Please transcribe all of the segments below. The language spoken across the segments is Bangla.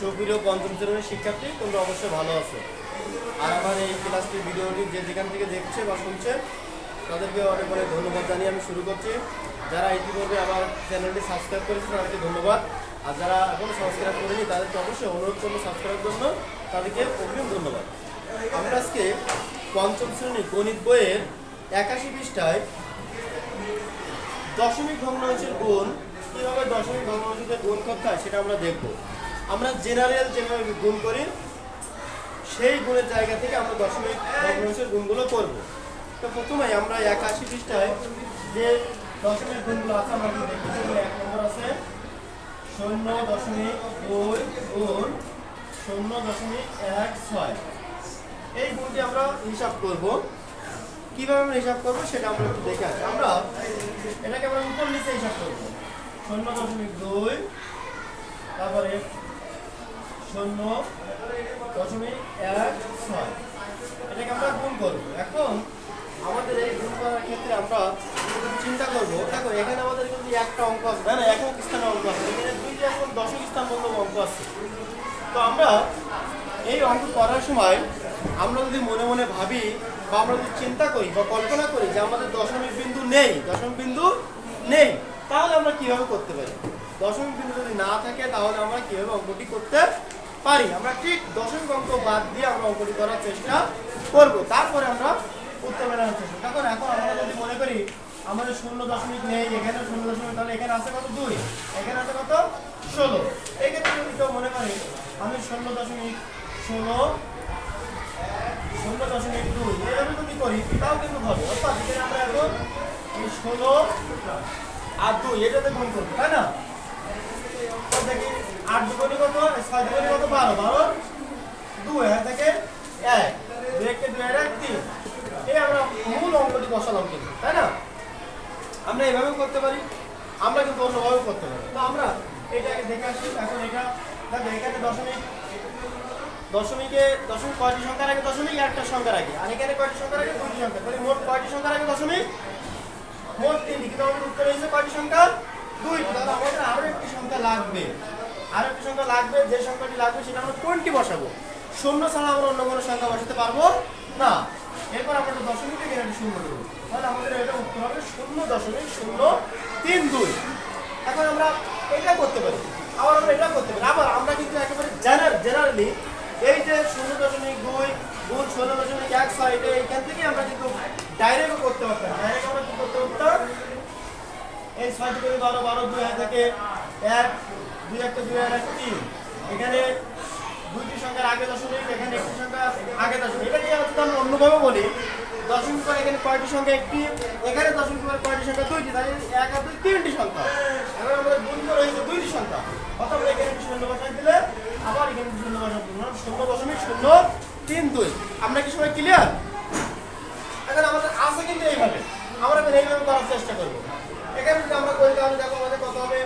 সুপ্রিয় পঞ্চম শ্রেণির শিক্ষার্থী, তোমরা অবশ্যই ভালো আছো। আর আমার এই ক্লাসটি ভিডিওটি যে যেখান থেকে দেখছে বা শুনছে, তাদেরকে অনেক অনেক ধন্যবাদ জানিয়ে আমি শুরু করছি। যারা ইতিপূর্বে আমার চ্যানেলটি সাবস্ক্রাইব করেছে তাদেরকে ধন্যবাদ। আর যারা এখনও সাবস্ক্রাইব করেনি, তাদেরকে অবশ্যই অনুরোধ করব সাবস্ক্রাইবের জন্য, তাদেরকে অগ্রিম ধন্যবাদ। আমরা আজকে পঞ্চম শ্রেণি গণিত বইয়ের একাশি পৃষ্ঠায় দশমিক ভগ্নাংশের গুণ, কীভাবে দশমিক ভগ্নাংশকে গুণ করতে হয় সেটা আমরা দেখব। আমরা জেনারেল যেভাবে গুণ করি, সেই গুণের জায়গা থেকে আমরা দশমিক ভগ্নাংশের গুণগুলো করব। তো প্রথমে আমরা একাশি পৃষ্ঠায় যে দশমিক গুণগুলো আছে, আমরা দেখি এক নম্বর আছে শূন্য দশমিক দুই গুণ শূন্য দশমিক এক ছয়। এই গুণটি আমরা হিসাব করব। কীভাবে আমরা হিসাব করব সেটা আমরা একটু দেখে আসি। আমরা এটাকে আমরা উপর নিচে হিসাব করব। শূন্য দশমিক দুই, তারপরে শূন্য দশমিক এক ছয়। এটাকে আমরা গুণ করব। এখন আমাদের এই গুণ করার ক্ষেত্রে আমরা চিন্তা করব, দেখো এখানে আমাদের কিন্তু একটা অঙ্ক আছে, না একক স্থানে অঙ্ক আছে। এখানে দুইটা এখন দশক স্থান পর্যন্ত অঙ্ক আছে। তো আমরা এই অঙ্ক করার সময় আমরা যদি মনে মনে ভাবি বা আমরা যদি চিন্তা করি বা কল্পনা করি যে আমাদের দশমিক বিন্দু নেই, দশমিক বিন্দু নেই, তাহলে আমরা কীভাবে করতে পারি? দশমিক বিন্দু যদি না থাকে, তাহলে আমরা কীভাবে অঙ্কটি করতে পারি। আমরা ঠিক দশমিক অঙ্ক বাদ দিয়ে আমরা অঙ্কটি করার চেষ্টা করব। তারপরে আমরা উত্তর মেলানোর চেষ্টা তখন এখন আমরা যদি মনে করি আমাদের শূন্য দশমিক নেই, এখানে শূন্য দশমিক, তাহলে এখানে আছে কত? দুই। এখানে আছে কত? ষোলো। এক্ষেত্রে যদি কেউ মনে করে, আমি শূন্য দশমিক ষোলো, শূন্য দশমিক দুই, এভাবে যদি করি, তাও কিন্তু হবে। অর্থাৎ এখানে আমরা এখন ষোলো আর দুই, এটাতে গুণ করব, তাই না? দেখি আট দুগুণি কত? ছয় দুগুণি কত? বারো। বারো? দুই, এখান থেকে এক। দুই একে দুই, এক তিন। এই আমরা মূল অঙ্কটি বসালাম কিন্তু, তাই না? আমরা এভাবেও করতে পারি, আমরা কিন্তু অন্যভাবেও করতে পারি। তো আমরা এটাকে দেখে আসি, এখন এটা দেখো, এখানে দশমিক, দশমিকে দশমিক কয়টি সংখ্যার আগে? দশমিক একটা সংখ্যার আগে। আর এখানে কয়টি সংখ্যার আগে? দুটি সংখ্যা তাহলে মোট কয়টি সংখ্যার আগে দশমিক? মোট তিনটি। কিন্তু আমাদের উত্তর হয়েছে কয়টি সংখ্যা? দুই তাহলে আমাদের আরও একটি সংখ্যা লাগবে। আরও একটি সংখ্যা লাগবে, যে সংখ্যাটি লাগবে সেটা আমরা কোনটি বসাবো। শূন্য ছাড়া আমরা অন্য কোনো সংখ্যা বসাতে পারব না। এরপর আমরা দশমিক থেকে একটা শূন্য দেবো। তাহলে আমাদের এটা উত্তর হবে শূন্য দশমিক শূন্য তিন দুই। এখন আমরা এটা করতে পারি। আবার আমরা এটা করতে পারি। আবার আমরা কিন্তু একেবারে জেনার জেনারেলি এই যে শূন্য দশমিক দুই গুণ ষোলো দশমিক এক ছয়, এটা এইখান থেকে আমরা কিন্তু ডাইরেক্টও করতে পারতাম। ডাইরেক্ট আমরা কি করতে পারতাম এই ছয় থেকে বারো বারো, দুই হাজার থেকে এক দুই একটা, দুই এক তিন। এখানে দুইটি সংখ্যার আগে দশমিক, এখানে একটি সংখ্যা আগে দশমিক। এটা নিয়ে হচ্ছে? আমরা অন্যভাবে বলি। দশমিক পরে এখানে কয়টি সংখ্যা? একটি। এখানে দশমিক পরে কয়টি সংখ্যা? দুইটি। তাই এক আর দুই, তিনটি সংখ্যা। এখন আমাদের গুণ করে হয়েছে দুইটি সংখ্যা। অথবা এখানে একটি শূন্য বসাই দিলে আবার এখানে শূন্য বসাই শূন্য দশমিক শূন্য তিন দুই। আমরা কি সবাই ক্লিয়ার এখন আমাদের আছে কিন্তু এইভাবে। আমরা এইভাবে করার চেষ্টা করব। এখানে যদি আমরা করি, তাহলে দেখো আমাদের কত হবে?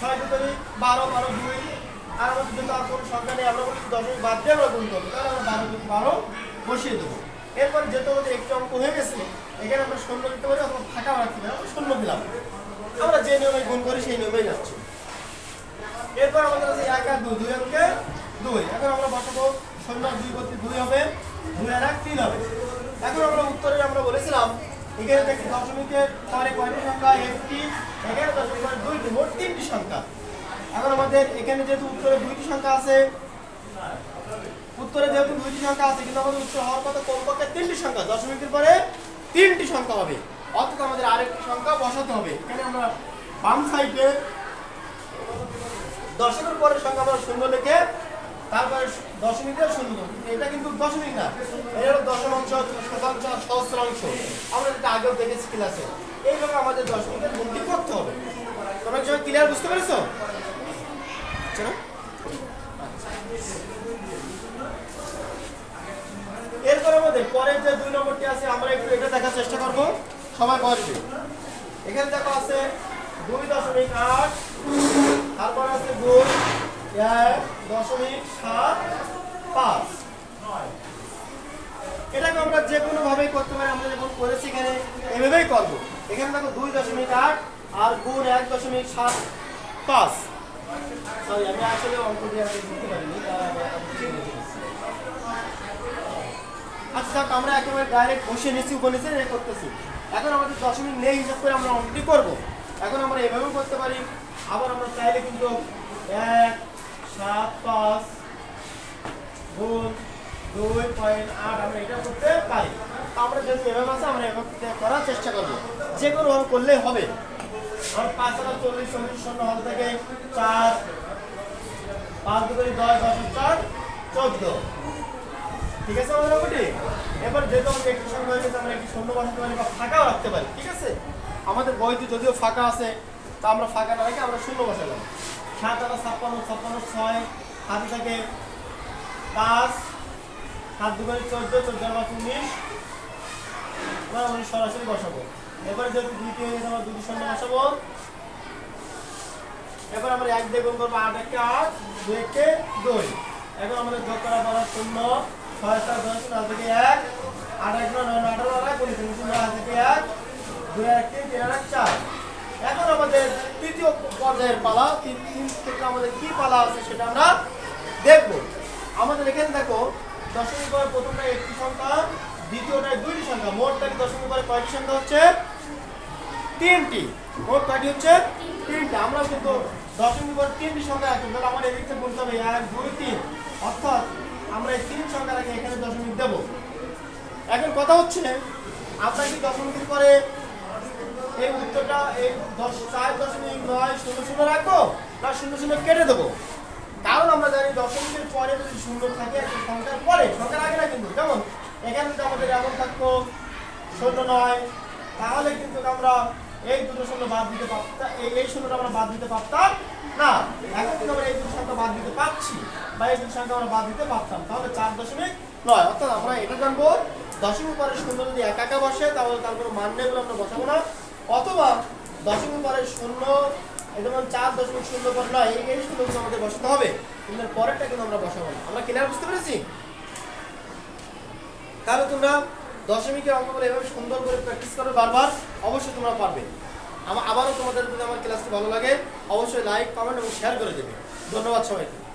ছয় দুই বারো বারো দুই, আর আমাদের যদি আর কোনো সংখ্যা নেই। আমরা বলি দশমিক বাদ দিয়ে আমরা গুণ করব। তাহলে আমরা বারো দুই, বারো বসিয়ে দেবো। এরপরে যেহেতু আমাদের একটি অঙ্ক হয়ে গেছে, এখানে আমরা শূন্য দিতে পারি অথবা ফাঁকা রাখতে পারি, আমরা শূন্য দিলাম। আমরা যে নিয়মে গুণ করি সেই নিয়মেই যাচ্ছি। এরপর আমাদের আছে এক আর দুই দুই অঙ্কে দুই। এখন আমরা বসাবো শূন্য, দুই করতে দুই হবে, দুই আর এক, তিন হবে। এখন আমরা উত্তরে আমরা বলেছিলাম এখানে দেখি দশমিকের পরে কয়টি সংখ্যা? একটি এখানে দশমিক পরে দুইটি, মোট তিনটি সংখ্যা। এখন আমাদের এখানে যেহেতু উত্তরে দুইটি সংখ্যা আছে, উত্তরে যেহেতু দুইটি সংখ্যা আছে, কিন্তু আমাদের উত্তর হওয়ার কথা কমপক্ষে তিনটি সংখ্যা, দশমিকের পরে তিনটি সংখ্যা হবে। অথবা আমাদের আরেকটি সংখ্যা বসাতে হবে। এখানে আমরা বাম সাইডে দশকের পরের সংখ্যা আমরা শূন্য লিখে তারপরে দশমিকের শূন্য। এটা কিন্তু দশমিক না। এটা হলো দশমাংশ শতাংশ সহস্রাংশ আমরা যেটা আগেও দেখেছি ক্লাসে। এইভাবে আমাদের দশমিকের গুণটি করতে হবে। তোমরা কি ক্লিয়ার বুঝতে পেরেছ? এরপর আমাদের পরের যে দুই নম্বরটি আছে, আমরা একটু এটা দেখার চেষ্টা করব। সবাই বসবে এখানে দেখো আছে দুই দশমিক আট এক দশমিক সাত পাঁচ এটাকে আমরা যে কোনো ভাবেই করতে পারি আমরা যেমন করেছি এখানে এভাবেই করব। এখানে দেখো দুই দশমিক আট আর গুণ এক দশমিক সাত পাঁচ। সরি আমি আসলে অঙ্ক দিয়ে আগে বুঝতে পারিনি আমি আচ্ছা যাক, আমরা একেবারে ডাইরেক্ট বসে নিচ্ছি এ করতেছি। এখন আমাদের দশমিক নেই হিসাব করে আমরা অঙ্কটি করব। এখন আমরা এভাবেও করতে পারি। আবার আমরা চাইলে কিন্তু এক সাত পাঁচ, গুণ দুই পয়েন্ট আট আমরা এটা করতে পারি। আমরা যেহেতু এভাবে আছে, আমরা এভাবে করার চেষ্টা করব। যে কোনো ভাবে করলেই হবে। আমার পাঁচ হাজার চল্লিশ চল্লিশ শূন্য হল থেকে চার, পাঁচ দুই দশ দশ চার, চোদ্দ। ঠিক আছে আমাদের অঙ্কটি এবার যেহেতু আমাদের একটি সংখ্যা হয়ে গেছে, আমরা একটি শূন্য বসাতে পারি বা ফাঁকাও রাখতে পারি, ঠিক আছে? আমাদের বইতে যদিও ফাঁকা আছে, তা আমরা ফাঁকা না রেখে আমরা শূন্য বসালাম। সাত আটা ছাপ্পান্ন ছাপ্পান্ন ছয়। হাতে থাকে পাঁচ। সাত দুবারে চোদ্দ চোদ্দ পাঁচ উনিশ। এবার আমরা সরাসরি বসাবো। এবারে যেহেতু দুইটি হয়ে আমরা দুটি শূন্য বসাবো। এবার আমরা এক দিয়ে গুণ করব আট একে আট দুই একে দুই। এখন আমাদের যোগ করা পড়া শূন্য। ছয় সাত দশ হাত থেকে এক। আট এক নয় নয় নয় আঠারো আট কুড়ি শূন্য হাত থেকে এক। দুই এক, তিন তিন চার। এখন আমাদের তৃতীয় পর্যায়ের পালা, তিন তিন থেকে আমাদের কি পালা আছে সেটা আমরা দেখব। আমাদের এখানে দেখো দশমিক পরে প্রথমটা একটি সংখ্যা, দ্বিতীয়টায় দুইটি সংখ্যা। মোট তাহলে দশমিক পরে কয়টি সংখ্যা হচ্ছে? তিনটি। মোট কয়টি হচ্ছে? তিনটা। আমরা কিন্তু দশমিক পর তিনটি সংখ্যা রাখি তাহলে আমার এদিক থেকে বলতে হবে, এক, দুই, তিন। অর্থাৎ আমরা এই তিন সংখ্যা রাখি এখানে দশমিক দেব। এখন কথা হচ্ছে, আমরা কি দশমিকের পরে এই উত্তরটা এই দশ চার দশমিক নয় শূন্য শূন্য রাখব না শূন্য শূন্য কেটে দেবো। কারণ আমরা জানি দশমিকের পরে যদি শূন্য থাকে, একটা সংখ্যার পরে, সংখ্যার আগে না কিন্তু, যেমন এখানে যদি আমাদের এমন থাকতো শূন্য নয়, তাহলে কিন্তু আমরা এই দুটো শূন্য বাদ দিতে পারতাম এই এই শূন্যটা আমরা বাদ দিতে পারতাম না। এখন কিন্তু আমরা এই দুটো সংখ্যা বাদ দিতে পারছি বা এই দুটো সংখ্যা আমরা বাদ দিতে পারতাম। তাহলে চার দশমিক নয়। অর্থাৎ আমরা এটা জানব, দশমিক পরে শূন্য যদি একা একা বসে, তাহলে তার কোনো মান নেই আমরা বসাবো না। অথবা দশমিক পরে শূন্য যেমন চার দশমিক শূন্য পর নয়, এই শূন্যগুলো আমাদের বসাতে হবে। কিন্তু পরেরটা কিন্তু আমরা বসাবো না। আমরা ক্লিয়ার বুঝতে পেরেছি? তাহলে তোমরা দশমিকের অঙ্কগুলো এভাবে সুন্দর করে প্র্যাকটিস করো বারবার। অবশ্যই তোমরা পারবে। আমার আবারও তোমাদের যদি আমার ক্লাসটি ভালো লাগে, অবশ্যই লাইক কমেন্ট এবং শেয়ার করে দেবে। ধন্যবাদ সবাইকে।